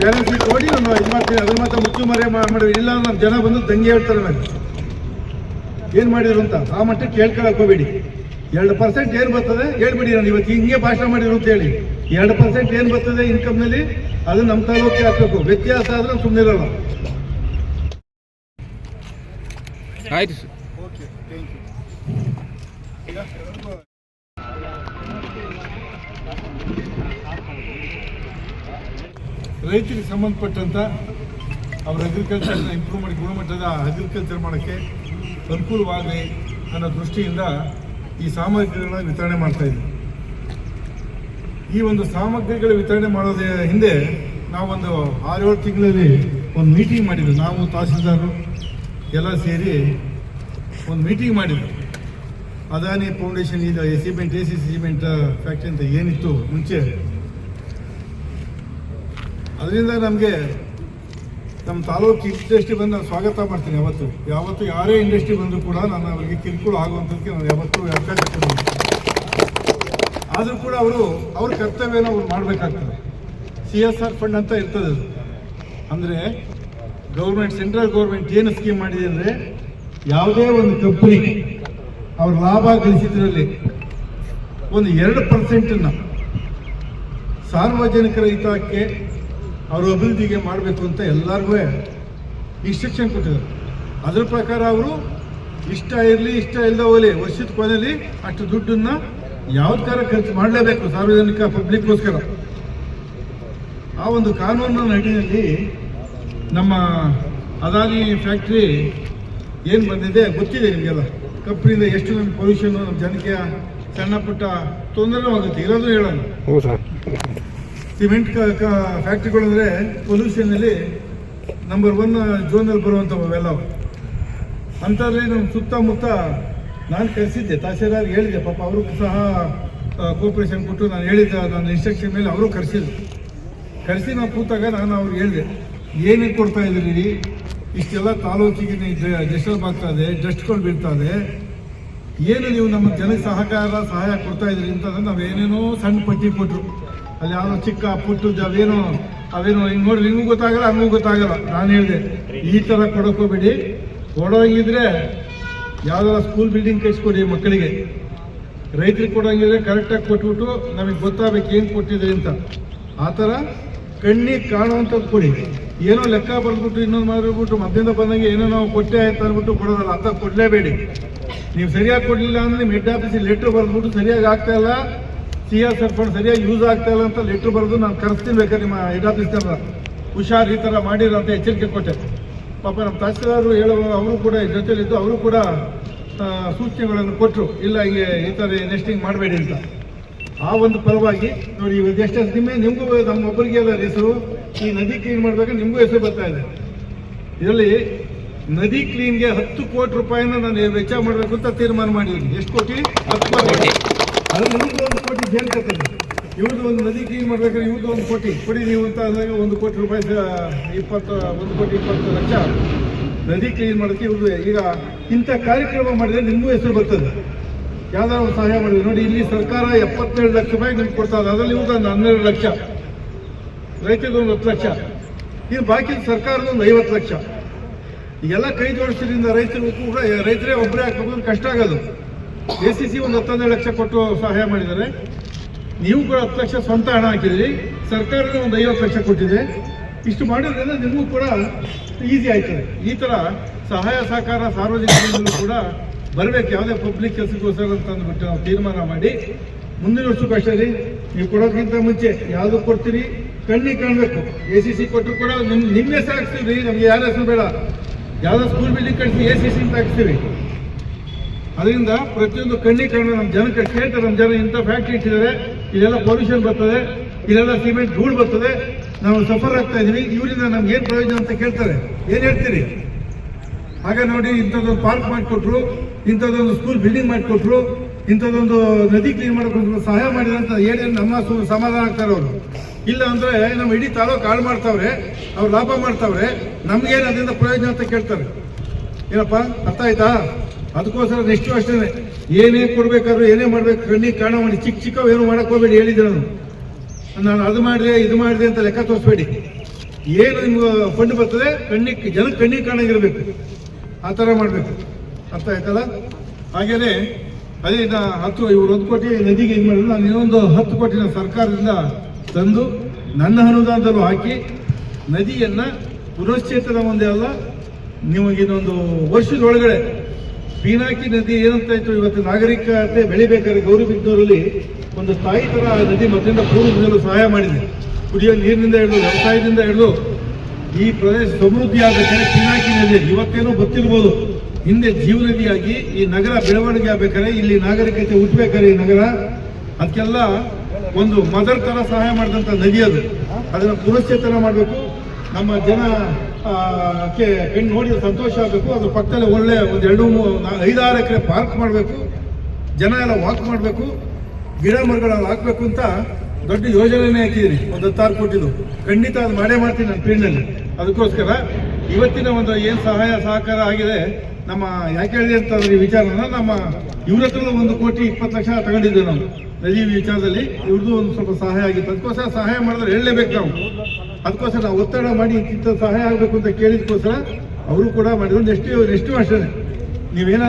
Balance sheet ನೋಡಿ ನಾನು ಇದು ಮಾಡ್ತೀನಿ ಅದ್ರ ಮಾತ್ರ ಮುಚ್ಚುಮರೆ ಮಾಡಿ ಇಲ್ಲ ನಮ್ಮ ಜನ ಬಂದು ದಂಗೆ ಹೇಳ್ತಾರೆ ನನಗೆ. ಏನು ಮಾಡಿದ್ರು ಅಂತ? ಆ ಮಟ್ಟಕ್ಕೆ ಕೇಳ್ಕೊಳಕ್ ಹೋಗ್ಬೇಡಿ. ಎರಡು ಪರ್ಸೆಂಟ್ ಏನು ಬರ್ತದೆ ಹೇಳ್ಬಿಡಿ ನಾನು ಇವತ್ತು ಹಿಂಗೆ ಭಾಷಣ ಮಾಡಿದ್ರು ಅಂತ ಹೇಳಿ. ಎರಡು ಪರ್ಸೆಂಟ್ ಏನು ಬರ್ತದೆ ಇನ್ಕಮ್ನಲ್ಲಿ ಅದು ನಮ್ಮ ತಾಲೂಕಿಗೆ ಹಾಕಬೇಕು ವ್ಯತ್ಯಾಸ ಆದ್ರೆ ಸುಮ್ಮನೆ ಇರಲ್ಲ. ಆಯ್ತು ಸರ್. ಓಕೆ ಥ್ಯಾಂಕ್ ಯು ರೈತರಿಗೆ ಸಂಬಂಧಪಟ್ಟಂಥ ಅವ್ರ ಅಗ್ರಿಕಲ್ಚರ್ನ ಇಂಪ್ರೂವ್ ಮಾಡಿ ಗುಣಮಟ್ಟದ ಅಗ್ರಿಕಲ್ಚರ್ ಮಾಡೋಕ್ಕೆ ಅನುಕೂಲವಾಗಲಿ ಅನ್ನೋ ದೃಷ್ಟಿಯಿಂದ ಈ ಸಾಮಗ್ರಿಗಳನ್ನ ವಿತರಣೆ ಮಾಡ್ತಾ ಇದ್ದೀವಿ ಈ ಒಂದು ಸಾಮಗ್ರಿಗಳ ವಿತರಣೆ ಮಾಡೋದ ಹಿಂದೆ ನಾವೊಂದು ಆರೇಳು ತಿಂಗಳಲ್ಲಿ ಒಂದು ಮೀಟಿಂಗ್ ಮಾಡಿದ್ವಿ. ನಾವು ತಹಸೀಲ್ದಾರರು ಎಲ್ಲ ಸೇರಿ ಒಂದು ಮೀಟಿಂಗ್ ಮಾಡಿದ್ವಿ. ಅದಾನಿ ಫೌಂಡೇಶನ್ ಇದು cement A C cement factory ಅಂತ ಏನಿತ್ತು ಮುಂಚೆ ಅದರಿಂದ ನಮಗೆ ನಮ್ಮ ತಾಲೂಕು ಇಂಡಸ್ಟ್ರಿ ಬಂದು ನಾನು ಸ್ವಾಗತ ಮಾಡ್ತೀನಿ ಯಾವತ್ತು. ಯಾವತ್ತು ಯಾರೇ ಇಂಡಸ್ಟ್ರಿ ಬಂದರೂ ಕೂಡ ನಾನು ಅವರಿಗೆ ಕಿರುಕುಳ ಆಗುವಂಥದ್ದಕ್ಕೆ ನಾನು ಯಾವತ್ತೂ ಅವಕಾಶ ಆದರೂ ಕೂಡ ಅವರು, ಅವ್ರ ಕರ್ತವ್ಯನ ಅವ್ರು ಮಾಡಬೇಕಾಗ್ತದೆ. ಸಿ ಎಸ್ ಆರ್ ಫಂಡ್ ಅಂತ ಇರ್ತದೆ ಅದು. ಅಂದರೆ ಗೌರ್ಮೆಂಟ್, ಸೆಂಟ್ರಲ್ ಗೌರ್ಮೆಂಟ್ ಏನು ಸ್ಕೀಮ್ ಮಾಡಿದೆ ಅಂದರೆ ಯಾವುದೇ ಒಂದು ಕಂಪ್ನಿ ಅವ್ರ ಲಾಭ ಗಳಿಸಿದ್ರಲ್ಲಿ ಒಂದು ಎರಡು ಪರ್ಸೆಂಟನ್ನು ಸಾರ್ವಜನಿಕರ ಹಿತಕ್ಕೆ ಅವರ ಅಭಿವೃದ್ಧಿಗೆ ಮಾಡಬೇಕು ಅಂತ ಎಲ್ಲರಿಗೂ ಇನ್ಸ್ಟ್ರಕ್ಷನ್ ಕೊಟ್ಟಿದ್ದಾರೆ. ಅದರ ಪ್ರಕಾರ ಅವರು ಇಷ್ಟ ಇರಲಿ, ಇಷ್ಟ ಇಲ್ಲದ ಹೋಗಲಿ, ವರ್ಷದ ಕೊನೆಯಲ್ಲಿ ಅಷ್ಟು ದುಡ್ಡನ್ನು ಯಾವ್ದಕ್ಕಾರ ಖರ್ಚು ಮಾಡಲೇಬೇಕು ಸಾರ್ವಜನಿಕ ಪಬ್ಲಿಕ್ಗೋಸ್ಕರ ಆ ಒಂದು ಕಾನೂನಿನ ನಡಿನಲ್ಲಿ ನಮ್ಮ ಅದಾನಿ ಫ್ಯಾಕ್ಟ್ರಿ ಏನು ಬಂದಿದೆ ಗೊತ್ತಿದೆ ನಿಮಗೆಲ್ಲ? ಕಬ್ಬಿನಿಂದ ಎಷ್ಟು ನಮ್ಮ ಪೊಲ್ಯೂಷನ್ ನಮ್ಮ ಜನಕ್ಕೆ ಸಣ್ಣ ಪುಟ್ಟ ತೊಂದರೆನೂ ಆಗುತ್ತೆ, ಇರೋದು ಹೇಳೋಣ ಸಿಮೆಂಟ್ ಫ್ಯಾಕ್ಟ್ರಿಗಳು ಅಂದರೆ ಪೊಲ್ಯೂಷನಲ್ಲಿ ನಂಬರ್ ಒನ್ ಝೋನಲ್ಲಿ ಬರುವಂಥವು ಅವೆಲ್ಲ. ಅಂಥದ್ರಲ್ಲಿ ನಮ್ಮ ಸುತ್ತಮುತ್ತ ನಾನು ಕರೆಸಿದ್ದೆ ತಹಸೀಲ್ದಾರ್ ಹೇಳಿದೆ, ಪಾಪ ಅವರು ಸಹ ಕೋಪರೇಷನ್ ಕೊಟ್ಟು ನಾನು ಹೇಳಿದ್ದೆ ನನ್ನ ಇನ್ಸ್ಟ್ರಕ್ಷನ್ ಮೇಲೆ ಅವರು ಕರೆಸಿದ್ರು. ಕರೆಸಿ ನಾವು ಕೂತಾಗ ನಾನು ಅವ್ರಿಗೆ ಹೇಳಿದೆ ಏನೇ ಕೊಡ್ತಾ ಇದ್ದೀರಿ? ಇಷ್ಟೆಲ್ಲ ತಾಲೂಕಿಗೆ ಡಿಸ್ಟರ್ಬ್ ಆಗ್ತಾ ಇದೆ, ಡಸ್ಟ್ಗಳು ಬೀಳ್ತಾ ಇದೆ. ಏನು ನೀವು ನಮ್ಮ ಜನಕ್ಕೆ ಸಹಕಾರ, ಸಹಾಯ ಕೊಡ್ತಾ ಇದ್ರಿ ಅಂತಂದ್ರೆ ನಾವೇನೇನೋ ಸಣ್ಣ ಪಟ್ಟಿ ಕೊಟ್ಟರು ಅಲ್ಲಿ ಯಾವನೋ ಚಿಕ್ಕ ಪುಟ್ಟು ಅವೇನೋ ಅವೇನೋ, ಹಿಂಗೆ ನೋಡಿ ಹಿಂಗೂ ಗೊತ್ತಾಗಲ್ಲ, ಹಂಗೂ ಗೊತ್ತಾಗಲ್ಲ. ನಾನು ಹೇಳಿದೆ, ಈ ಥರ ಕೊಡೋಕೋಬೇಡಿ ಕೊಡೋಂಗಿದ್ರೆ ಯಾವ್ದಾರ ಸ್ಕೂಲ್ ಬಿಲ್ಡಿಂಗ್ ಕಳಿಸ್ಕೊಡಿ ಮಕ್ಕಳಿಗೆ. ರೈತರಿಗೆ ಕೊಡೋಂಗಿದ್ರೆ ಕರೆಕ್ಟಾಗಿ ಕೊಟ್ಬಿಟ್ಟು ನಮಗೆ ಗೊತ್ತಾಗಬೇಕು ಏನು ಕೊಟ್ಟಿದೆ ಅಂತ. ಆ ಥರ ಕಣ್ಣಿಗೆ ಕಾಣುವಂಥದ್ದು ಕೊಡಿ. ಏನೋ ಲೆಕ್ಕ ಬರೆದ್ಬಿಟ್ಟು ಇನ್ನೊಂದು ಮಾಡಿಬಿಟ್ಟು ಮಧ್ಯದಿಂದ ಬಂದಂಗೆ ಏನೋ ನಾವು ಕೊಟ್ಟೆ ಆಯ್ತು ಅಂದ್ಬಿಟ್ಟು ಕೊಡೋದಲ್ಲ ಅಂತ ಕೊಡಲೇಬೇಡಿ. ನೀವು ಸರಿಯಾಗಿ ಕೊಡಲಿಲ್ಲ ಅಂದ್ರೆ ನಿಮ್ಮ ಹೆಡ್ ಆಫೀಸಿಗೆ ಲೆಟ್ರ್ ಬರೆದ್ಬಿಟ್ಟು ಸರಿಯಾಗಿ ಆಗ್ತಾ ಇಲ್ಲ. ಸಿ ಎಸ್ ಎಫ್ ಫಂಡ್ ಸರಿಯಾಗಿ ಯೂಸ್ ಆಗ್ತಾ ಇಲ್ಲ ಅಂತ ಲೆಟ್ರ್ ಬರೆದು ನಾನು ಕರೆಸ್ತೀನಿ ಬೇಕಾದ್ರೆ ನಿಮ್ಮ ಹೆಡ್ ಆಫೀಸ್ನವ್ರ ಹುಷಾರ್ ಈ ಥರ ಮಾಡಿರೋ ಅಂತ ಎಚ್ಚರಿಕೆ ಕೊಟ್ಟೆ. ಪಾಪ ನಮ್ಮ ತಹಸೀಲ್ದಾರರು ಹೇಳೋ ಅವರು ಕೂಡ ಜೊತೆಲಿದ್ದು ಅವರು ಕೂಡ ಸೂಚನೆಗಳನ್ನು ಕೊಟ್ಟರು ಇಲ್ಲ, ಹಿಂಗೆ ಈ ಥರ ನೆಸ್ಟಿಂಗ್ ಮಾಡಬೇಡಿ ಅಂತ. ಆ ಒಂದು ಪರವಾಗಿ ನೋಡಿ ಇವತ್ತು ಎಷ್ಟು ನಿಮ್ಮ, ನಿಮಗೂ ನಮ್ಮ ಒಬ್ಬರಿಗೆ ಅಲ್ಲ ಹೆಸರು, ಈ ನದಿ ಕ್ಲೀನ್ ಮಾಡ್ಬೇಕಾದ್ರೆ ನಿಮಗೂ ಹೆಸರು ಬರ್ತಾ ಇದೆ. ಇದರಲ್ಲಿ ನದಿ ಕ್ಲೀನ್ಗೆ ಹತ್ತು ಕೋಟಿ ರೂಪಾಯಿನ ನಾನು ವೆಚ್ಚ ಮಾಡಬೇಕು ಅಂತ ತೀರ್ಮಾನ ಮಾಡಿದ್ದೀನಿ. ಎಷ್ಟು ಕೋಟಿ? ಹತ್ತು ಕೋಟಿ. ಅದು ಇವ್ರದ್ದು ಒಂದು ಕೋಟಿ ಜೇನು ಕತ್ತದೆ ಇವ್ರದ್ದು ಒಂದು ನದಿ ಕ್ಲೀನ್ ಮಾಡ್ಬೇಕಾದ್ರೆ ಇವ್ರದ್ದು ಒಂದು ಕೋಟಿ. ಕೊಡಿ ನೀವು ಅಂತ ಅಂದಾಗ ಒಂದು ಕೋಟಿ ರೂಪಾಯಿ ಇಪ್ಪತ್ತು, ಒಂದು ಕೋಟಿ ಇಪ್ಪತ್ತು ಲಕ್ಷ. ನದಿ ಕ್ಲೀನ್ ಮಾಡೋಕ್ಕೆ ಇವ್ರದ್ದು ಈಗ ಇಂಥ ಕಾರ್ಯಕ್ರಮ ಮಾಡಿದ್ರೆ ನಿಮಗೂ ಹೆಸರು ಬರ್ತದೆ. ಯಾವ್ದಾದ್ರು ಒಂದು ಸಹಾಯ ಮಾಡಿದ್ರು. ನೋಡಿ, ಇಲ್ಲಿ ಸರ್ಕಾರ ಎಪ್ಪತ್ತೆರಡು ಲಕ್ಷ ರೂಪಾಯಿ ನಿಮ್ಗೆ ಕೊಡ್ತಾ ಅದರಲ್ಲಿ ಇವ್ರದ್ದು ಒಂದು ಹನ್ನೆರಡು ಲಕ್ಷ. ರೈತರದ್ದು ಒಂದು ಹತ್ತು ಲಕ್ಷ. ಇನ್ನು ಬಾಕಿ ಸರ್ಕಾರದ ಒಂದು ಐವತ್ತು ಲಕ್ಷ. ಎಲ್ಲ ಕೈ ಜೋಡಿಸೋದ್ರಿಂದ ರೈತರಿಗೂ ಕೂಡ, ರೈತರೇ ಒಬ್ಬರೇ ಹಾಕೋದು ಕಷ್ಟ ಆಗೋದು. ಎ ಸಿ ಸಿ ಒಂದು ಹತ್ತೊಂದು ಲಕ್ಷ ಕೊಟ್ಟು ಸಹಾಯ ಮಾಡಿದ್ದಾರೆ. ನೀವು ಕೂಡ ಹತ್ತು ಲಕ್ಷ ಸ್ವಂತ ಹಣ ಹಾಕಿದ್ರಿ ಸರ್ಕಾರದ ಒಂದು ಐವತ್ತು ಲಕ್ಷ ಕೊಟ್ಟಿದೆ. ಇಷ್ಟು ಮಾಡೋದ್ರಿಂದ ನಿಮಗೂ ಕೂಡ ಈಸಿ ಆಯ್ತದೆ. ಈ ಥರ ಸಹಾಯ ಸಹಕಾರ ಸಾರ್ವಜನಿಕರಿಂದಲೂ ಕೂಡ ಬರಬೇಕು. ಯಾವುದೇ ಪಬ್ಲಿಕ್ ಕೆಲಸಕ್ಕೋಸ್ಕರ ಅಂತ ಅಂದ್ಬಿಟ್ಟು ನಾವು ತೀರ್ಮಾನ ಮಾಡಿ. ಮುಂದಿನ ವರ್ಷಕ್ಕೆ ಅಷ್ಟೇ ನೀವು ಮುಂಚೆ ಯಾವುದು ಕೊಡ್ತೀರಿ? ಕಣ್ಣಿಗೆ ಕಾಣಬೇಕು. ಎ ಸಿ ಸಿ ಕೊಟ್ಟರು ಕೂಡ ನಿಮ್ಮ ನಿಮ್ಮ ಹೆಸರು ಹಾಕ್ತೀವಿ ನಮಗೆ ಯಾರ ಹೆಸರು ಬೇಡ. ಯಾವುದೋ ಸ್ಕೂಲ್ ಬಿಲ್ಡಿಂಗ್ ಕಳಿಸಿ ಎ ಸಿ ಸಿ ಅಂತ ಹಾಕ್ಸ್ತೀವಿ. ಅದರಿಂದ ಪ್ರತಿಯೊಂದು ಕಣ್ಣಿ ಕಾಣೋ ನಮ್ಮ ಜನಕ್ಕೆ ಕೇಳ್ತಾರೆ ನಮ್ಮ ಜನ ಇಂಥ ಫ್ಯಾಕ್ಟ್ರಿ ಇಟ್ಟಿದ್ದಾರೆ. ಇಲ್ಲೆಲ್ಲ ಪೊಲ್ಯೂಷನ್ ಬರ್ತದೆ. ಇಲ್ಲೆಲ್ಲ ಸಿಮೆಂಟ್ ಧೂಳು ಬರ್ತದೆ. ನಾವು ಸಫರ್ ಆಗ್ತಾ ಇದೀವಿ ಇವರಿಂದ ನಮ್ಗೆ ಏನು ಪ್ರಯೋಜನ ಅಂತ ಕೇಳ್ತಾರೆ. ಏನು ಹೇಳ್ತೀರಿ? ಆಗ ನೋಡಿ ಇಂಥದ್ದೊಂದು ಪಾರ್ಕ್ ಮಾಡಿಕೊಟ್ರು, ಇಂಥದ್ದೊಂದು ಸ್ಕೂಲ್ ಬಿಲ್ಡಿಂಗ್ ಮಾಡಿಕೊಟ್ರು, ಇಂಥದ್ದೊಂದು ನದಿ ಕ್ಲೀನ್ ಮಾಡೋಕೆ ಸಹಾಯ ಮಾಡಿದೆ ಅಂತ ಹೇಳಿ ನಮ್ಮ ಸಮಾಧಾನ ಆಗ್ತಾರೆ ಅವರು. ಇಲ್ಲ ಅಂದರೆ ನಮ್ಮ ಇಡೀ ತಾಲೂಕು ಹಾಳು ಮಾಡ್ತಾವ್ರೆ, ಅವ್ರು ಲಾಭ ಮಾಡ್ತಾವ್ರೆ, ನಮ್ಗೇನು ಅದರಿಂದ ಪ್ರಯೋಜನ ಅಂತ ಕೇಳ್ತಾರೆ. ಏನಪ್ಪ? ಅರ್ಥ ಆಯ್ತಾ? ಅದಕ್ಕೋಸ್ಕರ ನೆಕ್ಸ್ಟ್ ಅಷ್ಟೇ ಏನೇ ಕೊಡ್ಬೇಕಾದ್ರೂ ಏನೇ ಮಾಡ್ಬೇಕು, ಕಣ್ಣಿಗೆ ಕಾಣ ಮಾಡಿ, ಚಿಕ್ಕ ಚಿಕ್ಕವು ಏನು ಮಾಡಕ್ ಹೋಗ್ಬೇಡಿ ಹೇಳಿದ್ದೆ ನಾನು. ನಾನು ಅದು ಮಾಡಿದೆ, ಇದು ಮಾಡಿದೆ ಅಂತ ಲೆಕ್ಕ ತೋರಿಸ್ಬೇಡಿ. ಏನು ನಿಮ್ಗೆ ಫಂಡ್ ಬರ್ತದೆ, ಕಣ್ಣಿಗೆ ಜನ ಕಣ್ಣಿಗೆ ಕಾಣಂಗಿರ್ಬೇಕು ಆ ಥರ ಮಾಡಬೇಕು. ಅರ್ಥ ಆಯ್ತಲ್ಲ? ಹಾಗೇನೆ ಅದೇ ನಾ ಹತ್ತು, ಇವ್ರು ಒಂದು ಕೋಟಿ ನದಿಗೆ ಇದು ಮಾಡಿದ್ರು. ನಾನು ಇನ್ನೊಂದು ಹತ್ತು ಕೋಟಿನ ಸರ್ಕಾರದಿಂದ ತಂದು, ನನ್ನ ಅನುದಾನದಲ್ಲೂ ಹಾಕಿ ನದಿಯನ್ನ ಪುನಶ್ಚೇತನ ಒಂದೇ ಅಲ್ಲ, ನಿಮಗೆ ಇನ್ನೊಂದು ವರ್ಷದೊಳಗಡೆ ಪೀನಾಕಿ ನದಿ ಏನಂತ ಇತ್ತು ಇವತ್ತು ನಾಗರಿಕತೆ ಬೆಳಿಬೇಕಾದ್ರೆ ಗೌರಿಬಿದ್ದೂರಲ್ಲಿ ಒಂದು ಸ್ಥಾಯಿ ತರ ಆ ನದಿ ಮೊದಲಿಂದ ಪೂರ್ವದಿಂದಲೂ ಸಹಾಯ ಮಾಡಿದೆ. ಕುಡಿಯೋ ನೀರಿನಿಂದ ಹಿಡಿದು ವ್ಯವಸಾಯದಿಂದ ಹಿಡಿದು ಈ ಪ್ರದೇಶ ಸಮೃದ್ಧಿ ಆಗಬೇಕಾದ್ರೆ ಪೀನಾಕಿ ನದಿ, ಇವತ್ತೇನೋ ಗೊತ್ತಿರ್ಬೋದು. ಹಿಂದೆ ಜೀವನದಿಯಾಗಿ ಈ ನಗರ ಬೆಳವಣಿಗೆ ಆಗ್ಬೇಕಾದ್ರೆ ಇಲ್ಲಿ ನಾಗರಿಕತೆ ಹುಟ್ಟಬೇಕಾದ್ರೆ ಈ ನಗರ, ಅದಕ್ಕೆಲ್ಲ ಒಂದು ಮದರ್ ತರ ಸಹಾಯ ಮಾಡಿದಂಥ ನದಿ ಅದು. ಅದನ್ನ ಪುನಶ್ಚೇತನ ಮಾಡಬೇಕು. ನಮ್ಮ ಜನ ಕಣ್ಣು ನೋಡಿ ಸಂತೋಷ ಆಗಬೇಕು. ಅದ್ರ ಪಕ್ಕದಲ್ಲಿ ಒಳ್ಳೆ ಒಂದು ಎರಡು ಐದಾರು ಎಕರೆ ಪಾರ್ಕ್ ಮಾಡಬೇಕು. ಜನ ಎಲ್ಲ ವಾಕ್ ಮಾಡಬೇಕು. ಗಿಡ ಮರಗಳನ್ನು ಹಾಕಬೇಕು ಅಂತ ದೊಡ್ಡ ಯೋಜನೆನೇ ಹಾಕಿದ್ದೀನಿ. ಒಂದು ಹತ್ತಾರು ಕೋಟಿದು ಖಂಡಿತ ಅದು ಮಾಡೇ ಮಾಡ್ತೀನಿ ನನ್ನ ಫೀಲ್ಡ್ನಲ್ಲಿ ಅದಕ್ಕೋಸ್ಕರ ಇವತ್ತಿನ ಒಂದು ಏನು ಸಹಾಯ, ಸಹಕಾರ ಆಗಿದೆ, ನಮ್ಮ, ಯಾಕೆ ಹೇಳಿದೆ ಅಂತಂದ್ರೆ ಈ ವಿಚಾರನ ನಮ್ಮ ಇವ್ರ ಹತ್ರನೂ ಒಂದು ಕೋಟಿ ಇಪ್ಪತ್ತು ಲಕ್ಷ ತಗೊಂಡಿದ್ದೇವೆ ನಾವು. ನದಿ ವಿಚಾರದಲ್ಲಿ ಇವ್ರದ್ದು ಒಂದು ಸ್ವಲ್ಪ ಸಹಾಯ ಆಗಿತ್ತು. ಅದಕ್ಕೋಸ್ಕರ ಸಹಾಯ ಮಾಡಿದ್ರೆ ಹೇಳಲೇಬೇಕು ನಾವು. ಅದಕ್ಕೋಸ್ಕರ ನಾವು ಒತ್ತಡ ಮಾಡಿ ಇಂಥ ಸಹಾಯ ಆಗಬೇಕು ಅಂತ ಕೇಳಿದಕ್ಕೋಸ್ಕರ ಅವರು ಕೂಡ ಮಾಡಿದ್ರು. ನೆಕ್ಸ್ಟ್ ನೆಕ್ಸ್ಟ್ ಅಷ್ಟೇ ನೀವೇನ